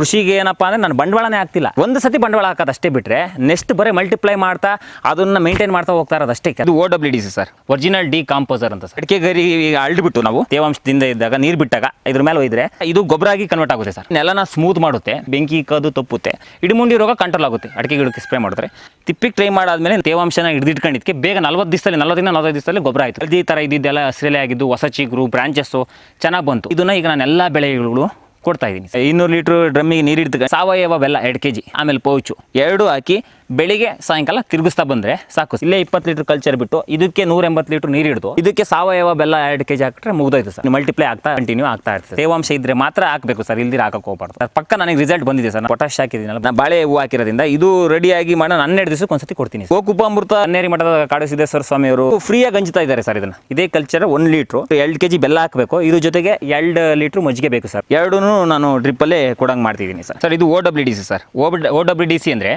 ಕೃಷಿಗೆ ಏನಪ್ಪ ಅಂದ್ರೆ ನಾನು ಬಂಡವಾಳನೇ ಆಗ್ತಿಲ್ಲ. ಒಂದು ಸತಿ ಬಂಡವಾಳ ಹಾಕೋದು ಅಷ್ಟೇ ಬಿಟ್ರೆ ನೆಕ್ಸ್ಟ್ ಬರೀ ಮಲ್ಟಿಪ್ಲೈ ಮಾಡ್ತಾ ಅದನ್ನ ಮೇಂಟೈನ್ ಮಾಡ್ತಾ ಹೋಗ್ತಾ ಇರೋದು ಅಷ್ಟೇ ಅದು O W D C sir. Original decomposer ಅಂತ ಸರ್. ಅಡಿಕೆ ಗರಿ ಅಳ್ಬಿಟ್ಟು ನಾವು ತೇವಾಂಶದಿಂದ ಇದ್ದಾಗ ನೀರು ಬಿಟ್ಟಾಗ ಇದ್ರ ಮೇಲೆ ಒಯ್ದ್ರೆ ಇದು ಗೊಬ್ಬರ ಆಗಿ ಕನ್ವರ್ಟ್ ಆಗುತ್ತೆ ಸರ್. ನೆಲನ ಸ್ಮೂತ್ ಮಾಡುತ್ತೆ ಬೆಂಕಿ ಕದು ತಪ್ಪುತ್ತೆ ಇಡಮುಂಡಿ ರೋಗ ಕಂಟ್ರೋಲ್ ಆಗುತ್ತೆ. ಅಡಿಕೆ ಗಿಡಕ್ಕೆ ಸ್ಪ್ರೇ ಮಾಡಿದ್ರೆ ತಿಪ್ಪಿಗೆ ಟ್ರೈ ಮಾಡಾದ್ಮೇಲೆ ತೇವಾಂಶನ ಹಿಡಿದಿಟ್ಕೊಂಡಿದ್ದಕ್ಕೆ ಬೇಗ ನಲ್ವತ್ತು ದಿವಸದಲ್ಲಿ ನಲವತ್ತರಿಂದ ನಲ್ವತ್ತೈದು ದಿವಸದಲ್ಲಿ ಗೊಬ್ಬರ ಆಯಿತು. ಈ ಥರ ಇದ್ದಿದ್ದೆಲ್ಲ ಹಸಿರೆಲೆ ಆಗಿದ್ದು ಹೊಸ ಚಿಗುರು ಬ್ರಾಂಚಸ್ಸು ಚೆನ್ನಾಗಿ ಬಂತು. ಇದನ್ನ ಈಗ ನಾನು ಎಲ್ಲ ಬೆಳೆಗಳು ಕೊಡ್ತಾ ಇದ್ದೀನಿ ಇನ್ನೂರು ಲೀಟ್ರ್ ಡ್ರಮ್ಮಿಗೆ ನೀರಿಡ್ತ ಸಾವಯವ ಬೆಲ್ಲ ಎರಡು ಕೆ ಜಿ ಆಮೇಲೆ ಪೌಚು. ಎರಡು ಹಾಕಿ ಬೆಳಿಗ್ಗೆ, ಸಾಯಂಕಾಲ ತಿರುಗಿಸ್ತಾ ಬಂದರೆ ಸಾಕು ಇಲ್ಲೇ ಇಪ್ಪತ್ತು ಲೀಟ್ರ್ ಕಲ್ಚರ್ ಬಿಟ್ಟು ಇದಕ್ಕೆ ನೂರ ಎಂಬತ್ತು ಲೀಟ್ರ್ ನೀರು ಹಿಡಿದು ಇದಕ್ಕೆ ಸಾವಯವ ಬೆಲ್ಲ ಎರಡು ಕೆ ಜಿ ಹಾಕಿದ್ರೆ ಮುಗ್ದೋಯ್ತು ಸರ್. ಮಲ್ಟಿಪ್ಲೈ ಆಗ್ತಾ ಕಂಟಿನ್ಯೂ ಆಗ್ತಾ ಇರ್ತದೆ ತೇವಾಂಶ ಇದ್ರೆ ಮಾತ್ರ ಹಾಕಬೇಕು ಸರ್ ಇಲ್ದಿರ ಹಾಕಕ್ಕೆ ಹೋಗ್ಬಾರ್ದು. ಸರ್, ಪಕ್ಕ ನನಗೆ ರಿಸಲ್ಟ್ ಬಂದಿದೆ ಸರ್. ಪೊಟಾಶ್ ಹಾಕಿದ್ದೀನಲ್ಲ, ನಾನು ಬಾಳೆ ಹೂವು ಹಾಕಿರೋದ್ರಿಂದ ಇದು ರೆಡಿಯಾಗಿ ಮಾಡೋಣ ಹನ್ನೆರಡು ದಿವಸಕ್ಕೆ ಒಂದ್ಸತಿ ಕೊಡ್ತೀನಿ ಗೋಕುಪಾಮೃತ ಹನ್ನೇರಿ ಮಠದ ಕಾಡು ಸಿದ್ದೇಶ್ವರ ಸ್ವಾಮಿ ಅವರು ಫ್ರೀಯಾಗಿ ಹಂಚ್ತಾ ಇದ್ದಾರೆ ಸರ್ ಇದನ್ನ. ಇದೇ ಕಲ್ಚರ್ ಒನ್ ಲೀಟ್ರು. ಎರಡು ಕೆ ಜಿ ಬೆಲ್ಲ ಹಾಕಬೇಕು. ಇದ್ರ ಜೊತೆಗೆ ಎರಡು ಲೀಟ್ರ್ ಮಜ್ಜಿಗೆ ಬೇಕು ಸರ್. ಎರಡೂ ನಾನು ಡ್ರಿಪ್ಪಲ್ಲೇ ಕೊಡಂಗೆ ಮಾಡ್ತಿದ್ದೀನಿ ಸರ್. ಸರ್ ಇದು O W D C sir. O O W D C ಅಂದರೆ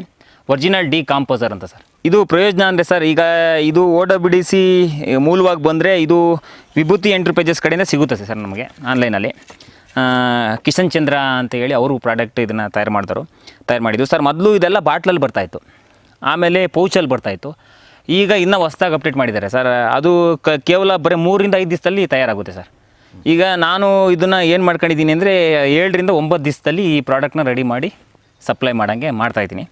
ಒರಿಜಿನಲ್ ಡಿ ಕಾಂಪೋಸರ್ ಅಂತ ಸರ್. ಇದು ಪ್ರಯೋಜನ ಅಂದರೆ ಸರ್ ಈಗ ಇದು ಓ ಡಬ್ಲ್ಯೂ ಡಿ ಸಿ ಮೂಲವಾಗಿ ಬಂದರೆ ಇದು ವಿಭೂತಿ ಎಂಟರ್ಪ್ರೈಸಸ್ ಕಡೆಯಿಂದ ಸಿಗುತ್ತೆ ಸರ್ ನಮಗೆ ಆನ್ಲೈನಲ್ಲಿ. ಕಿಶನ್ ಚಂದ್ರ ಅಂತ ಹೇಳಿ ಅವರು ಪ್ರಾಡಕ್ಟ್ ಇದನ್ನು ತಯಾರು ಮಾಡಿದ್ರು ತಯಾರು ಮಾಡಿದ್ದು. ಸರ್ ಮೊದಲು ಇದೆಲ್ಲ ಬಾಟ್ಲಲ್ಲಿ ಬರ್ತಾಯಿತ್ತು ಆಮೇಲೆ ಪೌಚಲ್ಲಿ ಬರ್ತಾಯಿತ್ತು ಈಗ ಇನ್ನೂ ಹೊಸ್ದಾಗಿ ಅಪ್ಡೇಟ್ ಮಾಡಿದ್ದಾರೆ ಸರ್. ಅದು ಕ ಕೇವಲ ಬರೀ ಮೂರಿಂದ ಐದು ದಿವಸದಲ್ಲಿ ತಯಾರಾಗುತ್ತೆ ಸರ್. ಈಗ ನಾನು ಇದನ್ನು ಏನು ಮಾಡ್ಕೊಂಡಿದ್ದೀನಿ ಅಂದರೆ ಏಳರಿಂದ ಒಂಬತ್ತು ದಿವಸದಲ್ಲಿ ಈ ಪ್ರಾಡಕ್ಟ್ನ ರೆಡಿ ಮಾಡಿ ಸಪ್ಲೈ ಮಾಡೋಂಗೆ ಮಾಡ್ತಾಯಿದ್ದೀನಿ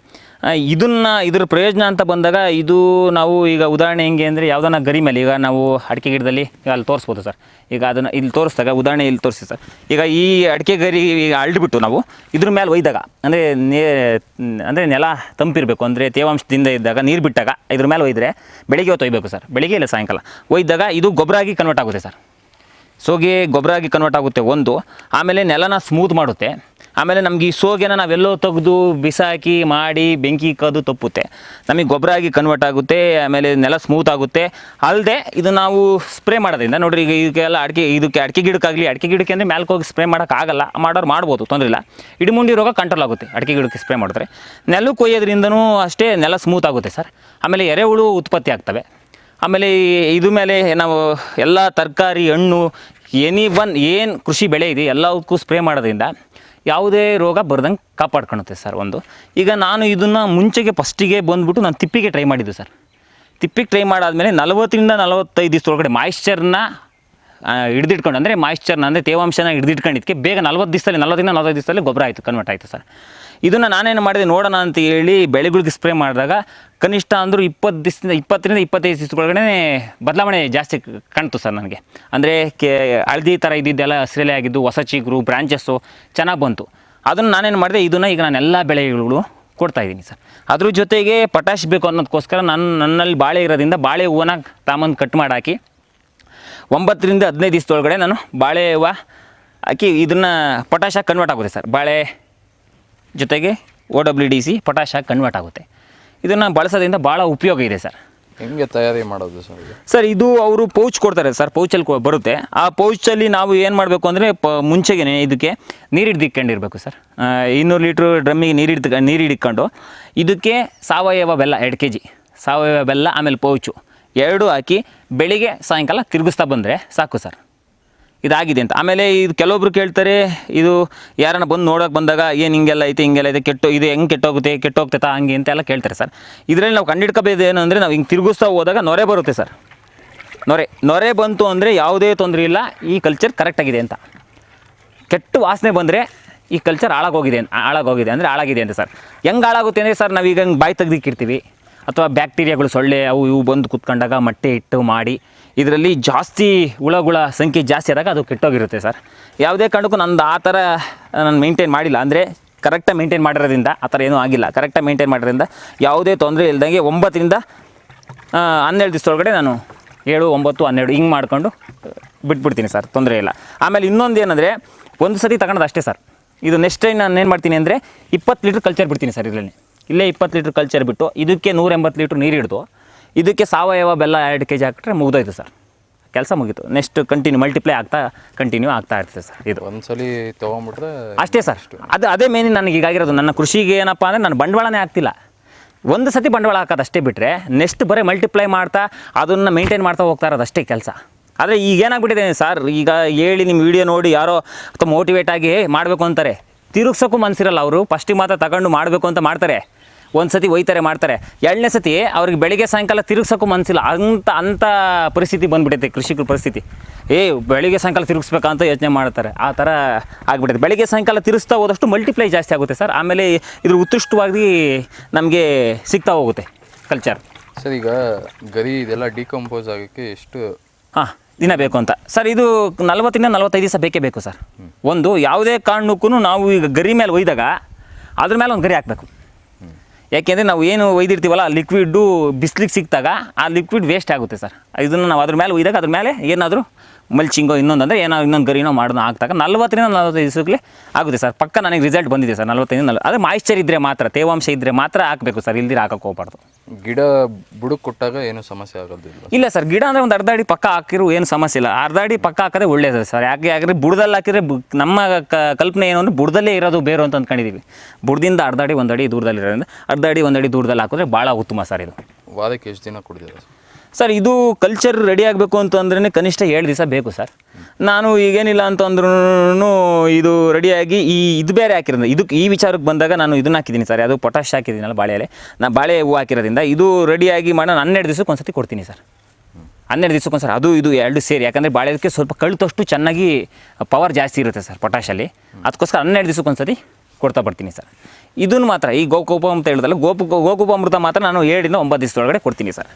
ಇದನ್ನು ಇದ್ರ ಪ್ರಯೋಜನ ಅಂತ ಬಂದಾಗ ಇದು ನಾವು ಈಗ ಉದಾಹರಣೆ ಹೆಂಗೆ ಅಂದರೆ ಯಾವುದನ್ನ ಗರಿ ಮೇಲೆ, ಈಗ ನಾವು ಅಡಿಕೆ ಗಿಡದಲ್ಲಿ ಈಗ ಅಲ್ಲಿ ತೋರಿಸ್ಬೋದು ಸರ್. ಈಗ ಅದನ್ನು ಇಲ್ಲಿ ತೋರಿಸಿದಾಗ ಉದಾಹರಣೆ ಇಲ್ಲಿ ತೋರಿಸಿ ಸರ್. ಈಗ ಈ ಅಡಿಕೆ ಗರಿ ಈಗ ಅಳ್ಬಿಟ್ಟು ನಾವು ಇದ್ರ ಮೇಲೆ ಒಯ್ದಾಗ, ಅಂದರೆ ನೇ, ಅಂದರೆ ನೆಲ ತಂಪಿರಬೇಕು, ಅಂದರೆ ತೇವಾಂಶದಿಂದ ಇದ್ದಾಗ ನೀರು ಬಿಟ್ಟಾಗ ಇದ್ರ ಮೇಲೆ ಒಯ್ದರೆ ಬೆಳಿಗ್ಗೆ ಹೊತ್ತು ಒಯ್ಬೇಕು ಸರ್. ಬೆಳಿಗ್ಗೆ ಇಲ್ಲ ಸಾಯಂಕಾಲ ಒಯ್ದಾಗ ಇದು ಗೊಬ್ಬರ ಆಗಿ ಕನ್ವರ್ಟ್ ಆಗುತ್ತೆ ಸರ್. ಸೋಗೆ ಗೊಬ್ಬರ ಆಗಿ ಕನ್ವರ್ಟ್ ಆಗುತ್ತೆ ಒಂದು. ಆಮೇಲೆ ನೆಲನ ಸ್ಮೂತ್ ಮಾಡುತ್ತೆ. ಆಮೇಲೆ ನಮಗೆ ಈ ಸೋಗೆನ ನಾವೆಲ್ಲೋ ತೆಗೆದು ಬಿಸಾಕಿ ಮಾಡಿ ಬೆಂಕಿ ಕದು ತಪ್ಪುತ್ತೆ. ನಮಗೆ ಗೊಬ್ಬರ ಆಗಿ ಕನ್ವರ್ಟ್ ಆಗುತ್ತೆ, ಆಮೇಲೆ ನೆಲ ಸ್ಮೂತ್ ಆಗುತ್ತೆ. ಅಲ್ಲದೆ ಇದು ನಾವು ಸ್ಪ್ರೇ ಮಾಡೋದ್ರಿಂದ, ನೋಡಿರಿ ಈಗ ಇದಕ್ಕೆಲ್ಲ ಅಡಿಕೆ, ಇದಕ್ಕೆ ಅಡಿಕೆ ಗಿಡಕ್ಕಾಗಲಿ, ಅಡಿಕೆ ಗಿಡಕ್ಕೆ ಅಂದರೆ ಮ್ಯಾಲ್ಗೆ ಹೋಗಿ ಸ್ಪ್ರೇ ಮಾಡೋಕ್ಕಾಗಲ್ಲ ಮಾಡೋರು ಮಾಡ್ಬೋದು, ತೊಂದರೆ ಇಲ್ಲ. ಇಡಮುಂಡಿ ರೋಗ ಕಂಟ್ರೋಲ್ ಆಗುತ್ತೆ ಅಡಿಕೆ ಗಿಡಕ್ಕೆ ಸ್ಪ್ರೇ ಮಾಡಿದ್ರೆ. ನೆಲ ಕೊಯ್ಯೋದ್ರಿಂದನೂ ಅಷ್ಟೇ ನೆಲ ಸ್ಮೂತ್ ಆಗುತ್ತೆ ಸರ್. ಆಮೇಲೆ ಎರೆಹುಳು ಉತ್ಪತ್ತಿ ಆಗ್ತವೆ. ಆಮೇಲೆ ಇದು ಮೇಲೆ ನಾವು ಎಲ್ಲ ತರಕಾರಿ, ಹಣ್ಣು, ಎನಿ ಒನ್ ಏನು ಕೃಷಿ ಬೆಳೆ ಇದೆ, ಎಲ್ಲದಕ್ಕೂ ಸ್ಪ್ರೇ ಮಾಡೋದ್ರಿಂದ ಯಾವುದೇ ರೋಗ ಬರ್ದಂಗೆ ಕಾಪಾಡ್ಕೊಳುತ್ತೆ ಸರ್ ಒಂದು. ಈಗ ನಾನು ಇದನ್ನು ಮುಂಚೆಗೆ ಫಸ್ಟಿಗೆ ಬಂದುಬಿಟ್ಟು ನಾನು ತಿಪ್ಪಿಗೆ ಟ್ರೈ ಮಾಡಿದ್ದು ಸರ್. ತಿಪ್ಪಿಗೆ ಟ್ರೈ ಮಾಡಾದಮೇಲೆ ನಲವತ್ತರಿಂದ ನಲವತ್ತೈದು ದಿವಸದೊಳಗಡೆ ಮಾಯಿಶ್ಚರ್ನ ಹಿಡಿದಿಟ್ಕೊಂಡು, ಅಂದರೆ ಮಾಯಿಶ್ಚರ್ನ ಅಂದರೆ ತೇವಾಂಶನ ಹಿಡಿದಿಟ್ಕೊಂಡಿದ್ದಕ್ಕೆ ಬೇಗ ನಲ್ವತ್ತು ದಿವಸದಲ್ಲಿ, ನಲವತ್ತರಿಂದ ನಲವತ್ತೈದು ದಿವಸದಲ್ಲಿ ಗೊಬ್ಬರ ಆಯಿತು ಕನ್ವರ್ಟ್ ಆಯಿತು ಸರ್. ಇದನ್ನು ನಾನೇನು ಮಾಡಿದೆ, ನೋಡೋಣ ಅಂತ ಹೇಳಿ ಬೆಳೆಗಳಿಗೆ ಸ್ಪ್ರೇ ಮಾಡಿದಾಗ ಕನಿಷ್ಠ ಅಂದರೂ ಇಪ್ಪತ್ತು ದಿವಸದಿಂದ, ಇಪ್ಪತ್ತರಿಂದ ಇಪ್ಪತ್ತೈದು ದಿವಸದೊಳಗಡೆ ಬದಲಾವಣೆ ಜಾಸ್ತಿ ಕಾಣ್ತು ಸರ್ ನನಗೆ. ಅಂದರೆ ಕೆ, ಹಳದಿ ಥರ ಇದ್ದಿದ್ದೆಲ್ಲ ಹಸಿರೆಲೆ ಆಗಿದ್ದು, ಹೊಸ ಚಿಗುರು ಬ್ರಾಂಚಸ್ಸು ಚೆನ್ನಾಗಿ ಬಂತು. ಅದನ್ನು ನಾನೇನು ಮಾಡಿದೆ, ಇದನ್ನು ಈಗ ನಾನು ಎಲ್ಲ ಬೆಳೆಗಳು ಕೊಡ್ತಾ ಇದ್ದೀನಿ ಸರ್. ಅದ್ರ ಜೊತೆಗೆ ಪಟಾಶ್ ಬೇಕು ಅನ್ನೋದಕ್ಕೋಸ್ಕರ ನನ್ನ ನನ್ನಲ್ಲಿ ಬಾಳೆ ಇರೋದ್ರಿಂದ ಬಾಳೆ ಹೂವನ್ನ ತಾಮಂದು ಕಟ್ ಮಾಡಿ ಹಾಕಿ, ಒಂಬತ್ತರಿಂದ ಹದಿನೈದು ದಿವಸದೊಳಗಡೆ ನಾನು ಬಾಳೆ ಹೂವು ಹಾಕಿ ಇದನ್ನು ಪೊಟ್ಯಾಶ್ ಆಗಿ ಕನ್ವರ್ಟ್ ಆಗುತ್ತೆ ಸರ್. ಬಾಳೆ ಜೊತೆಗೆ O W D C potash ಆಗಿ ಕನ್ವರ್ಟ್ ಆಗುತ್ತೆ. ಇದನ್ನು ಬಳಸೋದ್ರಿಂದ ಭಾಳ ಉಪಯೋಗ ಇದೆ ಸರ್. ಹೆಂಗೆ ತಯಾರಿ ಮಾಡೋದು ಸರ್ ಸರ್ ಇದು ಅವರು ಪೌಚ್ ಕೊಡ್ತಾರೆ ಸರ್ ಪೌಚಲ್ಲಿ ಕೊ- ಬರುತ್ತೆ. ಆ ಪೌಚಲ್ಲಿ ನಾವು ಏನು ಮಾಡಬೇಕು ಅಂದರೆ ಪ ಮುಂಚೆಗೆ ಇದಕ್ಕೆ ನೀರು ಹಿಡ್ದಿಕ್ಕೊಂಡಿರ್ಬೇಕು ಸರ್. ಇನ್ನೂರು ಲೀಟ್ರ್ ಡ್ರಮ್ಮಿಗೆ ನೀರು ಹಿಡ್ದು ನೀರು ಹಿಡ್ಕೊಂಡು ಇದಕ್ಕೆ ಸಾವಯವ ಬೆಲ್ಲ ಎರಡು ಕೆ ಜಿ ಸಾವಯವ ಬೆಲ್ಲ ಆಮೇಲೆ ಪೌಚು ಎರಡು ಹಾಕಿ ಬೆಳಿಗ್ಗೆ ಸಾಯಂಕಾಲ ತಿರುಗಿಸ್ತಾ ಬಂದರೆ ಸಾಕು ಸರ್. ಇದಾಗಿದೆ ಅಂತ. ಆಮೇಲೆ ಇದು ಕೆಲವೊಬ್ರು ಕೇಳ್ತಾರೆ, ಇದು ಯಾರನ್ನ ಬಂದು ನೋಡೋಕೆ ಬಂದಾಗ ಏನು ಹಿಂಗೆಲ್ಲ ಐತೆ ಹಿಂಗೆಲ್ಲ ಐತೆ, ಕೆಟ್ಟು, ಇದು ಹೆಂಗೆ ಕೆಟ್ಟೋಗುತ್ತೆ, ಕೆಟ್ಟೋಗ್ತೈತಾ ಹಂಗೆ ಅಂತೆಲ್ಲ ಕೇಳ್ತಾರೆ ಸರ್. ಇದರಲ್ಲಿ ನಾವು ಕಂಡಿಡ್ಕೋಬೇಕು ಏನು ಅಂದರೆ ನಾವು ಹಿಂಗೆ ತಿರುಗಿಸ್ತಾ ಹೋದಾಗ ನೊರೆ ಬರುತ್ತೆ ಸರ್. ನೊರೆ ನೊರೆ ಬಂತು ಅಂದರೆ ಯಾವುದೇ ತೊಂದರೆ ಇಲ್ಲ, ಈ ಕಲ್ಚರ್ ಕರೆಕ್ಟಾಗಿದೆ ಅಂತ. ಕೆಟ್ಟ ವಾಸನೆ ಬಂದರೆ ಈ ಕಲ್ಚರ್ ಹಾಳಾಗೋಗಿದೆ ಹಾಳಾಗೋಗಿದೆ ಅಂದರೆ ಹಾಳಾಗಿದೆ ಅಂತ ಸರ್. ಹೆಂಗೆ ಹಾಳಾಗುತ್ತೆ ಅಂದರೆ ಸರ್ ನಾವೀಗ ಹಂಗೆ ಬಾಯಿ ತೆಗ್ದಿಕ್ಕಿರ್ತೀವಿ. ಅಥವಾ ಬ್ಯಾಕ್ಟೀರಿಯಾಗಳು ಸೊಳ್ಳೆ, ಅವು ಇವು ಬಂದು ಕುತ್ಕೊಂಡಾಗ ಮೊಟ್ಟೆ ಇಟ್ಟು ಮಾಡಿ ಇದರಲ್ಲಿ ಜಾಸ್ತಿ ಹುಳಗಳ ಸಂಖ್ಯೆ ಜಾಸ್ತಿ ಆದಾಗ ಅದು ಕೆಟ್ಟೋಗಿರುತ್ತೆ ಸರ್. ಯಾವುದೇ ಕಾರಣಕ್ಕೂ ನಂದು ಆ ಥರ ನಾನು ಮೇಂಟೈನ್ ಮಾಡಿಲ್ಲ. ಅಂದರೆ ಕರೆಕ್ಟಾಗಿ ಮೇಂಟೈನ್ ಮಾಡಿರೋದ್ರಿಂದ, ಆ ಥರ ಏನೂ ಆಗಿಲ್ಲ. ಕರೆಕ್ಟಾಗಿ ಮೇಂಟೈನ್ ಮಾಡೋದ್ರಿಂದ ಯಾವುದೇ ತೊಂದರೆ ಇಲ್ದಂಗೆ ಒಂಬತ್ತರಿಂದ ಹನ್ನೆರಡು ದಿವಸದೊಳಗಡೆ ನಾನು ಏಳು, ಒಂಬತ್ತು, ಹನ್ನೆರಡು ಹಿಂಗೆ ಮಾಡ್ಕೊಂಡು ಬಿಟ್ಬಿಡ್ತೀನಿ ಸರ್. ತೊಂದರೆ ಇಲ್ಲ. ಆಮೇಲೆ ಇನ್ನೊಂದು ಏನಂದರೆ, ಒಂದು ಸತಿ ತಗೊಳೋದು ಅಷ್ಟೇ ಸರ್. ಇದು ನೆಕ್ಸ್ಟ್ ಟೈಮ್ ನಾನು ಏನು ಮಾಡ್ತೀನಿ ಅಂದರೆ ಇಪ್ಪತ್ತು ಲೀಟ್ರ್ ಕಲ್ಚರ್ ಬಿಡ್ತೀನಿ ಸರ್ ಇದರಲ್ಲಿ. ಇಲ್ಲೇ ಇಪ್ಪತ್ತು ಲೀಟ್ರ್ ಕಲ್ಚರ್ ಬಿಟ್ಟು, ಇದಕ್ಕೆ ನೂರ ಎಂಬತ್ತು ಲೀಟ್ರ್ ನೀರು ಹಿಡಿದು, ಇದಕ್ಕೆ ಸಾವಯವ ಬೆಲ್ಲ ಎರಡು ಕೆ ಜಿ ಹಾಕಿಟ್ರೆ ಮುಗ್ದೋಯ್ತು ಸರ್. ಕೆಲಸ ಮುಗೀತು. ನೆಕ್ಸ್ಟ್ ಕಂಟಿನ್ಯೂ ಮಲ್ಟಿಪ್ಲೈ ಆಗ್ತಾ ಕಂಟಿನ್ಯೂ ಆಗ್ತಾ ಇರ್ತದೆ ಸರ್ ಇದು. ಒಂದ್ಸಲಿ ತೊಗೊಂಬಿಟ್ರೆ ಅಷ್ಟೇ ಸರ್. ಅದು ಅದೇ ಮೇನ್ ನನಗೆ ಈಗಾಗಿರೋದು. ನನ್ನ ಕೃಷಿಗೆ ಏನಪ್ಪ ಅಂದರೆ ನಾನು ಬಂಡವಾಳನೇ ಆಗ್ತಿಲ್ಲ. ಒಂದು ಸತಿ ಬಂಡವಾಳ ಹಾಕೋದು ಅಷ್ಟೇ ಬಿಟ್ಟರೆ ನೆಕ್ಸ್ಟ್ ಬರೀ ಮಲ್ಟಿಪ್ಲೈ ಮಾಡ್ತಾ ಅದನ್ನು ಮೇಂಟೈನ್ ಮಾಡ್ತಾ ಹೋಗ್ತಾ ಇರೋದು ಅಷ್ಟೇ ಕೆಲಸ. ಆದರೆ ಈಗ ಏನಾಗ್ಬಿಟ್ಟಿದೆ ಸರ್ ಈಗ ಹೇಳಿ ನಿಮ್ಮ ವಿಡಿಯೋ ನೋಡಿ ಯಾರೋ ಅಥವಾ ಮೋಟಿವೇಟ್ ಆಗಿ ಮಾಡಬೇಕು ಅಂತಾರೆ. ತಿರುಗ್ಸೋಕ್ಕೂ ಮನಸ್ಸಿರಲ್ಲ ಅವರು. ಫಸ್ಟಿಗೆ ಮಾತ್ರ ತಗೊಂಡು ಮಾಡಬೇಕು ಅಂತ ಮಾಡ್ತಾರೆ. ಒಂದು ಸತಿ ಒಯ್ತಾರೆ ಮಾಡ್ತಾರೆ. ಎರಡನೇ ಸತಿ ಅವ್ರಿಗೆ ಬೆಳಿಗ್ಗೆ ಸಾಯಂಕಾಲ ತಿರುಗ್ಸೋಕ್ಕೂ ಮನಸ್ಸಿಲ್ಲ ಅಂಥ ಅಂಥ ಪರಿಸ್ಥಿತಿ ಬಂದುಬಿಟ್ಟೈತೆ ಕೃಷಿಕರ ಪರಿಸ್ಥಿತಿ. ಏ ಬೆಳಿಗ್ಗೆ ಸಾಯಂಕಾಲ ತಿರುಗಿಸ್ಬೇಕಂತ ಯೋಚನೆ ಮಾಡ್ತಾರೆ. ಆ ಥರ ಆಗ್ಬಿಟ್ಟೈತೆ ಬೆಳಿಗ್ಗೆ ಸಾಯಂಕಾಲ ತಿರುಗಿಸ್ತಾ ಹೋದಷ್ಟು ಮಲ್ಟಿಪ್ಲೈ ಜಾಸ್ತಿ ಆಗುತ್ತೆ ಸರ್. ಆಮೇಲೆ ಇದ್ರ ಉತ್ಕೃಷ್ಟವಾಗಿ ನಮಗೆ ಸಿಗ್ತಾ ಹೋಗುತ್ತೆ ಕಲ್ಚರ್ ಸರ್ ಈಗ ಗರಿ ಇದೆಲ್ಲ ಡಿಕಂಪೋಸ್ ಆಗೋಕ್ಕೆ ಎಷ್ಟು ಹಾಂ ದಿನ ಬೇಕು ಅಂತ. ಸರ್ ಇದು ನಲ್ವತ್ತಿಂದ ನಲ್ವತ್ತೈದು ದಿವಸ ಬೇಕೇ ಬೇಕು ಸರ್. ಒಂದು ಯಾವುದೇ ಕಾರಣಕ್ಕೂ ನಾವು ಈಗ ಗರಿ ಮೇಲೆ ಒಯ್ದಾಗ ಅದ್ರ ಮೇಲೆ ಒಂದು ಗರಿ ಹಾಕಬೇಕು. ಯಾಕೆಂದರೆ ನಾವು ಏನು ಒಯ್ದಿರ್ತೀವಲ್ಲ, ಆ ಲಿಕ್ವಿಡ್ಡು ಬಿಸ್ಲಿಗೆ ಸಿಕ್ಕಿದಾಗ ಆ ಲಿಕ್ವಿಡ್ ವೇಸ್ಟ್ ಆಗುತ್ತೆ ಸರ್. ಇದನ್ನು ನಾವು ಅದ್ರ ಮೇಲೆ ಒಯ್ದಾಗ ಅದ್ರ ಮೇಲೆ ಏನಾದರೂ ಮಲ್ಚಿಂಗೋ ಇನ್ನೊಂದು ಅಂದರೆ ಏನೋ ಇನ್ನೊಂದು ಗರಿನೋ ಮಾಡೋದು ಹಾಕ್ದಾಗ ನಲ್ವತ್ತರಿಂದ ನಲ್ವತ್ತೈದು ದಿವಸಕ್ಕೆ ಆಗುತ್ತೆ ಸರ್. ಪಕ್ಕ ನನಗೆ ರಿಸಲ್ಟ್ ಬಂದಿದೆ ಸರ್, ನಲ್ವತ್ತೈದು ನಲ್ವ ಅದೇ ಮಾಯಿಶ್ಚರ್ ಇದ್ದರೆ ಮಾತ್ರ, ತೇವಾಂಶ ಇದ್ದರೆ ಮಾತ್ರ ಹಾಕಬೇಕು ಸರ್ ಇಲ್ದಿರ ಹಾಕೋಕೆ ಹೋಗ್ಬಾರ್ದು. ಗಿಡ ಬುಡಕ್ಕೆ ಕೊಟ್ಟಾಗ ಏನು ಸಮಸ್ಯೆ ಆಗೋದಿಲ್ಲ ಇಲ್ಲ? ಸರ್ ಗಿಡ ಅಂದರೆ ಒಂದು ಅರ್ಧ ಅಡಿ ಪಕ್ಕ ಹಾಕಿರೋ ಏನು ಸಮಸ್ಯೆ ಇಲ್ಲ. ಅರ್ಧ ಅಡಿ ಪಕ್ಕ ಹಾಕದೆ ಒಳ್ಳೇದು ಸರ್. ಯಾಕೆ ಯಾಕಂದರೆ ಬುಡದಲ್ಲಿ ಹಾಕಿದ್ರೆ ನಮ್ಮ ಕಲ್ಪನೆ ಏನು ಅಂದರೆ ಬುಡದಲ್ಲೇ ಇರೋದು ಬೇರು ಅಂತ ಅಂದ್ಕೊಂಡಿದ್ದೀವಿ ಬುಡದಿಂದ ಅರ್ಧ ಅಡಿ ಒಂದು ಅಡಿ ದೂರದಲ್ಲಿ ಇರೋದ್ರಿಂದ ಅರ್ಧ ಅಡಿ ಒಂದು ಅಡಿ ದೂರದಲ್ಲಿ ಹಾಕಿದ್ರೆ ಭಾಳ ಉತ್ತಮ ಸರ್ ಇದು. ವಾದಕ್ಕೆ ಎಷ್ಟು ದಿನ ಕುಡಿದಿರ ಸರ್ ಇದು ಕಲ್ಚರ್ ರೆಡಿ ಆಗಬೇಕು ಅಂತಂದ್ರೆ ಕನಿಷ್ಠ ಏಳು ದಿವಸ ಬೇಕು ಸರ್ ನಾನು ಈಗೇನಿಲ್ಲ ಅಂತಂದ್ರೂ ಇದು ರೆಡಿಯಾಗಿ ಈ ಇದು ಬೇರೆ ಹಾಕಿರೋದು. ಇದಕ್ಕೆ ಈ ವಿಚಾರಕ್ಕೆ ಬಂದಾಗ ನಾನು ಇದನ್ನ ಹಾಕಿದ್ದೀನಿ ಸರ್ ಅದು ಪೊಟಾಶ್ ಹಾಕಿದ್ದೀನಲ್ಲ ಬಾಳೆಯಲ್ಲಿ ನಾನು ಬಾಳೆ ಹೂವು ಹಾಕಿರೋದ್ರಿಂದ ಇದು ರೆಡಿಯಾಗಿ ಮಾಡೋಣ. ನಾನು ಹನ್ನೆರಡು ದಿವಸಕ್ಕೆ ಒಂದ್ಸತಿ ಕೊಡ್ತೀನಿ ಸರ್ ಹನ್ನೆರಡು ದಿವಸಕ್ಕೊಂದು ಸರ್ ಅದು, ಇದು ಎರಡು ಸೇರಿ. ಯಾಕಂದರೆ ಬಾಳೆದಕ್ಕೆ ಸ್ವಲ್ಪ ಕಳ್ತಷ್ಟು ಚೆನ್ನಾಗಿ ಪವರ್ ಜಾಸ್ತಿ ಇರುತ್ತೆ ಸರ್ ಪೊಟ್ಯಾಶಲ್ಲಿ ಅದಕ್ಕೋಸ್ಕರ ಹನ್ನೆರಡು ದಿವಸಕ್ಕೆ ಸತಿ ಕೊಡ್ತಾ ಬರ್ತೀನಿ ಸರ್ ಇದನ್ನು ಮಾತ್ರ ಈ ಗೋಕೋಪ ಅಂತ ಹೇಳಿದಲ್ಲ, ಗೋಪು, ಗೋಕುಪ ಅಮೃತ ಮಾತ್ರ ನಾನು ಏಳಿಂದ ಒಂಬತ್ತು ದಿವಸದೊಳಗಡೆ ಕೊಡ್ತೀನಿ ಸರ್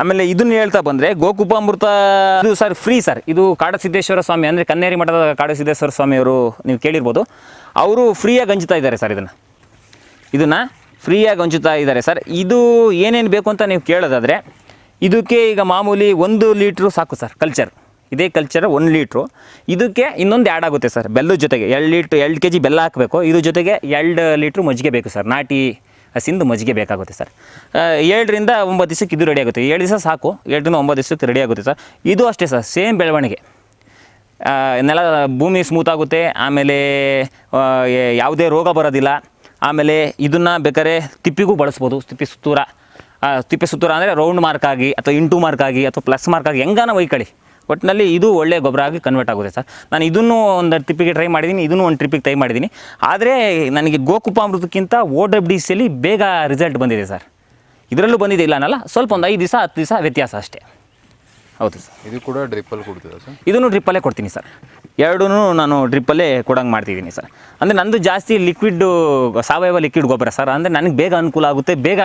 ಆಮೇಲೆ ಇದನ್ನ ಹೇಳ್ತಾ ಬಂದರೆ ಗೋಕುಪಾಮೃತ, ಇದು ಸರ್ ಫ್ರೀ ಸರ್ ಇದು ಕಾಡಸಿದ್ದೇಶ್ವರ ಸ್ವಾಮಿ, ಅಂದರೆ ಕನ್ನೇರಿ ಮಠದ ಕಾಡಸಿದ್ದೇಶ್ವರ ಸ್ವಾಮಿಯವರು ನೀವು ಕೇಳಿರ್ಬೋದು. ಅವರು ಫ್ರೀಯಾಗಿ ಹಂಚುತ್ತಾ ಇದ್ದಾರೆ ಸರ್ ಇದನ್ನು. ಇದನ್ನು ಫ್ರೀಯಾಗಿ ಹಂಚುತ್ತಾ ಇದ್ದಾರೆ ಸರ್ ಇದು ಏನೇನು ಬೇಕು ಅಂತ ನೀವು ಕೇಳೋದಾದರೆ, ಇದಕ್ಕೆ ಈಗ ಮಾಮೂಲಿ ಒಂದು ಲೀಟ್ರು ಸಾಕು ಸರ್ ಕಲ್ಚರ್ ಇದೇ ಕಲ್ಚರ್ ಒಂದು ಲೀಟ್ರು. ಇದಕ್ಕೆ ಇನ್ನೊಂದು ಆ್ಯಡ್ ಆಗುತ್ತೆ ಸರ್ ಬೆಲ್ಲದ ಜೊತೆಗೆ. ಎರಡು ಲೀಟ್ರ್, ಎರಡು ಕೆ ಜಿ ಬೆಲ್ಲ ಹಾಕಬೇಕು. ಇದ್ರ ಜೊತೆಗೆ ಎರಡು ಲೀಟ್ರ್ ಮಜ್ಜಿಗೆ ಬೇಕು ಸರ್ ನಾಟಿ ಹಸಿಂದು ಮಜ್ಜಿಗೆ ಬೇಕಾಗುತ್ತೆ ಸರ್. ಏಳರಿಂದ ಒಂಬತ್ತು ದಿವಸಕ್ಕೆ ಇದು ರೆಡಿ ಆಗುತ್ತೆ. ಏಳು ದಿವಸ ಸಾಕು. ಏಳರಿಂದ ಒಂಬತ್ತು ದಿವಸಕ್ಕೆ ರೆಡಿ ಆಗುತ್ತೆ ಸರ್. ಇದು ಅಷ್ಟೇ ಸರ್ ಸೇಮ್ ಬೆಳವಣಿಗೆ. ನೆಲ ಭೂಮಿ ಸ್ಮೂತ್ ಆಗುತ್ತೆ. ಆಮೇಲೆ ಯಾವುದೇ ರೋಗ ಬರೋದಿಲ್ಲ. ಆಮೇಲೆ ಇದನ್ನು ಬೇಕಾದ್ರೆ ತಿಪ್ಪಿಗೂ ಬಳಸ್ಬೋದು. ತಿಪ್ಪಿ ಸುತ್ತೂರ. ತಿಪ್ಪಿ ಸುತ್ತೂರ ಅಂದರೆ ರೌಂಡ್ ಮಾರ್ಕ್ ಆಗಿ ಅಥವಾ ಇಂಟು ಮಾರ್ಕ್ ಆಗಿ ಅಥವಾ ಪ್ಲಸ್ ಮಾರ್ಕ್ ಆಗಿ ಹೆಂಗಾನ ಒಯ್ಕೊಳ್ಳಿ ಒಟ್ಟಿನಲ್ಲಿ ಇದು ಒಳ್ಳೆ ಗೊಬ್ಬರ ಆಗಿ ಕನ್ವರ್ಟ್ ಆಗುತ್ತೆ ಸರ್. ನಾನು ಇದನ್ನು ಒಂದು ಟ್ರಿಪ್ಪಿಗೆ ಟ್ರೈ ಮಾಡಿದ್ದೀನಿ ಇದನ್ನು ಒಂದು ಟ್ರಿಪ್ಪಿಗೆ ಟ್ರೈ ಮಾಡಿದ್ದೀನಿ ಆದರೆ ನನಗೆ ಗೋಕುಪಾಮೃತಕ್ಕಿಂತ ಓ ಡಬ್ಲ್ಯೂ ಡಿ ಸಿಯಲ್ಲಿ ಬೇಗ ರಿಸಲ್ಟ್ ಬಂದಿದೆ ಸರ್. ಇದರಲ್ಲೂ ಬಂದಿದೆ ಇಲ್ಲ ಅನ್ನಲ್ಲ ಸ್ವಲ್ಪ ಒಂದು ಐದು ದಿವಸ ಹತ್ತು ದಿವಸ ವ್ಯತ್ಯಾಸ ಅಷ್ಟೇ. ಹೌದು ಸರ್. ಇದು ಕೂಡ ಡ್ರಿಪ್ಪಲ್ಲಿ ಕೊಡ್ತೀರಾ ಸರ್? ಇದನ್ನು ಡ್ರಿಪ್ಪಲ್ಲೇ ಕೊಡ್ತೀನಿ ಸರ್. ಎರಡೂ ನಾನು ಡ್ರಿಪ್ಪಲ್ಲೇ ಕೊಡಂಗೆ ಮಾಡ್ತಿದ್ದೀನಿ ಸರ್. ಅಂದರೆ ನಂದು ಜಾಸ್ತಿ ಲಿಕ್ವಿಡ್ ಸಾವಯವ ಲಿಕ್ವಿಡ್ ಗೊಬ್ಬರ ಸರ್. ಅಂದರೆ ನನಗೆ ಬೇಗ ಅನುಕೂಲ ಆಗುತ್ತೆ ಬೇಗ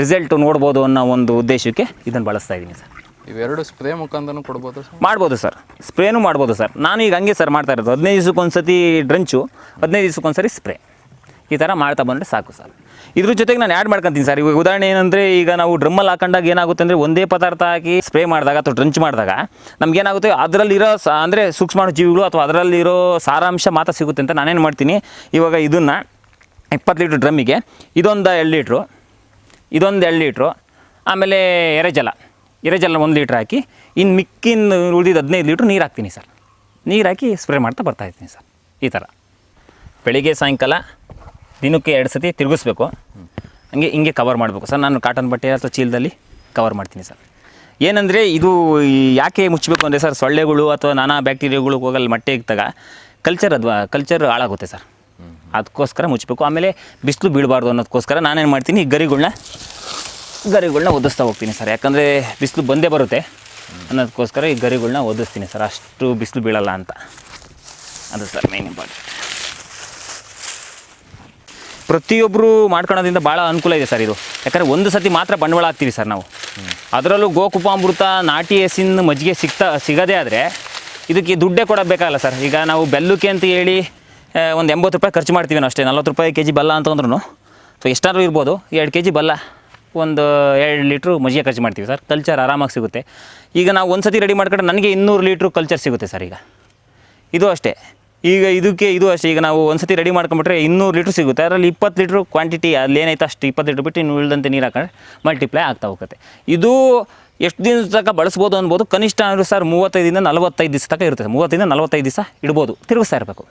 ರಿಸಲ್ಟು ನೋಡ್ಬೋದು ಅನ್ನೋ ಒಂದು ಉದ್ದೇಶಕ್ಕೆ ಇದನ್ನು ಬಳಸ್ತಾ ಇದ್ದೀನಿ ಸರ್. ಇವೆರಡು ಸ್ಪ್ರೇ ಮುಖಾಂತರನೂ ಕೊಡ್ಬೋದು ಸರ್? ಮಾಡ್ಬೋದು ಸರ್. ಸ್ಪ್ರೇನು ಮಾಡ್ಬೋದು ಸರ್. ನಾನು ಈಗ ಹಂಗೆ ಸರ್ ಮಾಡ್ತಾ ಇರೋದು. ಹದಿನೈದು ದಿವ್ಸಕ್ಕೆ ಸತಿ ಡ್ರಂಚು, ಹದಿನೈದು ದಿವ್ಸಕ್ಕೆ ಒಂದ್ಸರಿ ಸ್ಪ್ರೇ. ಈ ಥರ ಮಾಡ್ತಾ ಬಂದರೆ ಸಾಕು ಸರ್. ಇದ್ರ ಜೊತೆಗೆ ನಾನು ಆ್ಯಡ್ ಮಾಡ್ಕೊತೀನಿ ಸರ್. ಇವಾಗ ಉದಾಹರಣೆ ಏನಂದರೆ ಈಗ ನಾವು ಡ್ರಮ್ಮಲ್ಲಿ ಹಾಕೊಂಡಾಗ ಏನಾಗುತ್ತೆ ಅಂದರೆ ಒಂದೇ ಪದಾರ್ಥ ಹಾಕಿ ಸ್ಪ್ರೇ ಮಾಡಿದಾಗ ಅಥವಾ ಡ್ರಂಚ್ ಮಾಡಿದಾಗ ನಮಗೇನಾಗುತ್ತೆ ಅದರಲ್ಲಿರೋ ಸ ಅಂದರೆ ಸೂಕ್ಷ್ಮಾಣು ಜೀವಿಗಳು ಅಥವಾ ಅದರಲ್ಲಿರೋ ಸಾರಾಂಶ ಮಾತ್ರ ಸಿಗುತ್ತೆ ಅಂತ ನಾನೇನು ಮಾಡ್ತೀನಿ. ಇವಾಗ ಇದನ್ನು ಇಪ್ಪತ್ತು ಲೀಟ್ರ್ ಡ್ರಮ್ಮಿಗೆ ಇದೊಂದು ಎರಡು ಲೀಟ್ರು, ಇದೊಂದು ಎರಡು ಲೀಟ್ರು, ಆಮೇಲೆ ಎರೆಜಲ ಎರೆಜಲ ಒಂದು ಲೀಟ್ರ್ ಹಾಕಿ ಇನ್ನು ಮಿಕ್ಕಿನ ಉಳಿದಿದ್ದು ಹದಿನೈದು ಲೀಟ್ರ್ ನೀರು ಹಾಕ್ತೀನಿ ಸರ್. ನೀರು ಹಾಕಿ ಸ್ಪ್ರೇ ಮಾಡ್ತಾ ಬರ್ತಾ ಇರ್ತೀನಿ ಸರ್, ಈ ಥರ ಬೆಳಿಗ್ಗೆ, ಸಾಯಂಕಾಲ, ದಿನಕ್ಕೆ ಎರಡು ಸತಿ ತಿರುಗಿಸ್ಬೇಕು. ಹಂಗೆ ಹಿಂಗೆ ಕವರ್ ಮಾಡಬೇಕು ಸರ್. ನಾನು ಕಾಟನ್ ಬಟ್ಟೆ ಅಥವಾ ಚೀಲದಲ್ಲಿ ಕವರ್ ಮಾಡ್ತೀನಿ ಸರ್. ಏನಂದರೆ ಇದು ಯಾಕೆ ಮುಚ್ಚಬೇಕು ಅಂದರೆ ಸರ್, ಸೊಳ್ಳೆಗಳು ಅಥವಾ ನಾನಾ ಬ್ಯಾಕ್ಟೀರಿಯಾಗಳು ಹೋಗಲ್ಲಿ ಮಟ್ಟೆ ಇಕ್ತಾಗ ಕಲ್ಚರ್ ಅದು ಕಲ್ಚರ್ ಹಾಳಾಗುತ್ತೆ ಸರ್. ಅದಕ್ಕೋಸ್ಕರ ಮುಚ್ಚಬೇಕು ಆಮೇಲೆ ಬಿಸಿಲು ಬೀಳಬಾರ್ದು ಅನ್ನೋದಕ್ಕೋಸ್ಕರ ನಾನೇನು ಮಾಡ್ತೀನಿ ಈ ಗರಿಗಳ್ನ ಗರಿಗಳ್ನ ಒದಿಸ್ತಾ ಹೋಗ್ತೀನಿ ಸರ್. ಯಾಕಂದರೆ ಬಿಸಿಲು ಬಂದೇ ಬರುತ್ತೆ. ಅನ್ನೋದಕ್ಕೋಸ್ಕರ ಈ ಗರಿಗಳನ್ನ ಒದಿಸ್ತೀನಿ ಸರ್. ಅಷ್ಟು ಬಿಸಿಲು ಬೀಳಲ್ಲ ಅಂತ. ಅದು ಸರ್ ಮೇನ್ ಇಂಪಾರ್ಟೆಂಟ್ ಪ್ರತಿಯೊಬ್ಬರು ಮಾಡ್ಕೊಳೋದ್ರಿಂದ ಭಾಳ ಅನುಕೂಲ ಇದೆ ಸರ್ ಇದು. ಯಾಕಂದರೆ ಒಂದು ಸತಿ ಮಾತ್ರ ಬಂಡವಾಳ ಹಾಕ್ತೀವಿ ಸರ್ ನಾವು. ಅದರಲ್ಲೂ ಗೋಕುಪಾಮೃತ, ನಾಟಿ ಹಸಿನ ಮಜ್ಜಿಗೆ ಸಿಗ್ತಾ ಸಿಗೋದೇ ಆದರೆ ಇದಕ್ಕೆ ದುಡ್ಡೇ ಕೊಡಬೇಕಾಗಲ್ಲ ಸರ್. ಈಗ ನಾವು ಬೆಲ್ಲಕ್ಕೆ ಅಂತ ಹೇಳಿ ಒಂದು ಎಂಬತ್ತು ರೂಪಾಯಿ ಖರ್ಚು ಮಾಡ್ತೀವಿ ನಾವು ಅಷ್ಟೇ. ನಲ್ವತ್ತು ರೂಪಾಯಿ ಕೆ ಜಿ ಬೆಲ್ಲ ಅಂತಂದ್ರೂ ಸೊ ಎಷ್ಟಾದ್ರೂ ಇರ್ಬೋದು. ಎರಡು ಕೆ ಜಿ ಬೆಲ್ಲ. ಒಂದು ಎರಡು ಲೀಟ್ರು ಮಜ್ಜಿಗೆ ಖರ್ಚು ಮಾಡ್ತೀವಿ ಸರ್. ಕಲ್ಚರ್ ಆರಾಮಾಗಿ ಸಿಗುತ್ತೆ. ಈಗ ನಾವು ಒಂದು ಸತಿ ರೆಡಿ ಮಾಡ್ಕೊಂಡ್ರೆ ನನಗೆ ಇನ್ನೂರು ಲೀಟ್ರು ಕಲ್ಚರ್ ಸಿಗುತ್ತೆ ಸರ್ ಈಗ. ಇದು ಅಷ್ಟೇ. ಈಗ ಇದಕ್ಕೆ ಇದು ಅಷ್ಟೇ. ಈಗ ನಾವು ಒಂದು ಸತಿ ರೆಡಿ ಮಾಡ್ಕೊಂಬಿಟ್ರೆ ಇನ್ನೂರು ಲೀಟ್ರ್ ಸಿಗುತ್ತೆ. ಅದರಲ್ಲಿ ಇಪ್ಪತ್ತು ಲೀಟ್ರ್ ಕ್ವಾಂಟಿಟಿ ಅಲ್ಲಿ ಏನೈತೆ ಅಷ್ಟು ಇಪ್ಪತ್ತು ಲೀಟ್ರ್ ಬಿಟ್ಟು ಇನ್ನು ಉಳಿದಂತೆ ನೀರು ಹಾಕೊಂಡ್ರೆ ಮಲ್ಟಿಪ್ಲೈ ಆಗ್ತಾ ಹೋಗುತ್ತೆ. ಇದು ಎಷ್ಟು ದಿನ ತನಕ ಬಳಸ್ಬೋದು ಅನ್ಬೋದು. ಕನಿಷ್ಠ ಅಂದ್ರೆ ಸರ್ ಮೂವತ್ತೈದಿಂದ ನಲವತ್ತೈದು ದಿವಸ ತನಕ ಇರುತ್ತೆ ಮೂವತ್ತಿಂದ ನಲವತ್ತೈದು ದಿವಸ ಇಡ್ಬೋದು. ತಿರುಗಿಸ್ತಾ ಇರಬೇಕು.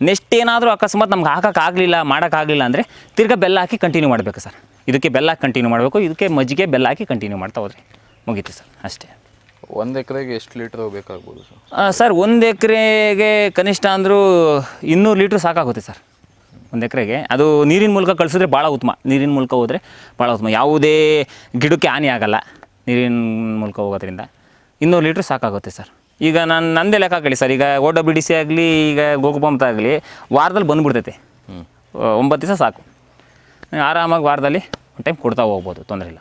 ನೆಕ್ಸ್ಟ್ ಏನಾದರೂ ಅಕಸ್ಮಾತ್ ನಮ್ಗೆ ಹಾಕೋಕ್ಕಾಗಲಿಲ್ಲ ಮಾಡೋಕ್ಕಾಗಲಿಲ್ಲ ಅಂದರೆ ತಿರ್ಗಾ ಬೆಲ್ಲ ಹಾಕಿ ಕಂಟಿನ್ಯೂ ಮಾಡಬೇಕು ಸರ್. ಇದಕ್ಕೆ ಬೆಲ್ಲ ಹಾಕಿ ಕಂಟಿನ್ಯೂ ಮಾಡಬೇಕು ಇದಕ್ಕೆ ಮಜ್ಜಿಗೆ ಬೆಲ್ಲ ಹಾಕಿ ಕಂಟಿನ್ಯೂ ಮಾಡ್ತಾ ಹೋದ್ರೆ ಮುಗೀತು ಸರ್ ಅಷ್ಟೇ. ಒಂದು ಎಕರೆಗೆ ಎಷ್ಟು ಲೀಟ್ರ್ ಬೇಕಾಗ್ಬೋದು ಸರ್? ಸರ್ ಒಂದು ಎಕರೆಗೆ ಕನಿಷ್ಠ ಅಂದರೂ ಇನ್ನೂರು ಲೀಟ್ರ್ ಸಾಕಾಗುತ್ತೆ ಸರ್. ಒಂದು ಎಕರೆಗೆ. ಅದು ನೀರಿನ ಮೂಲಕ ಕಳಿಸಿದ್ರೆ ಭಾಳ ಉತ್ತಮ. ನೀರಿನ ಮೂಲಕ ಹೋದರೆ ಭಾಳ ಉತ್ತಮ. ಯಾವುದೇ ಗಿಡಕ್ಕೆ ಹಾನಿ ಆಗಲ್ಲ ನೀರಿನ ಮೂಲಕ ಹೋಗೋದ್ರಿಂದ. ಇನ್ನೂರು ಲೀಟ್ರ್ ಸಾಕಾಗುತ್ತೆ ಸರ್. ಈಗ ನಾನು ನಂದೇ ಲೆಕ್ಕ ಹಾಕಲಿ ಸರ್. ಈಗ ಓ ಡಬ್ಲ್ಯೂ ಡಿ ಸಿ ಆಗಲಿ ಈಗ ಗೋಕುಪಂಪ್ ಆಗಲಿ ವಾರದಲ್ಲಿ ಬಂದುಬಿಡ್ತೈತೆ. ಹ್ಞೂ ಒಂಬತ್ತು ದಿವಸ ಸಾಕು. ಆರಾಮಾಗಿ ವಾರದಲ್ಲಿ ಒಂದು ಟೈಮ್ ಕೊಡ್ತಾ ಹೋಗ್ಬೋದು ತೊಂದರೆ ಇಲ್ಲ.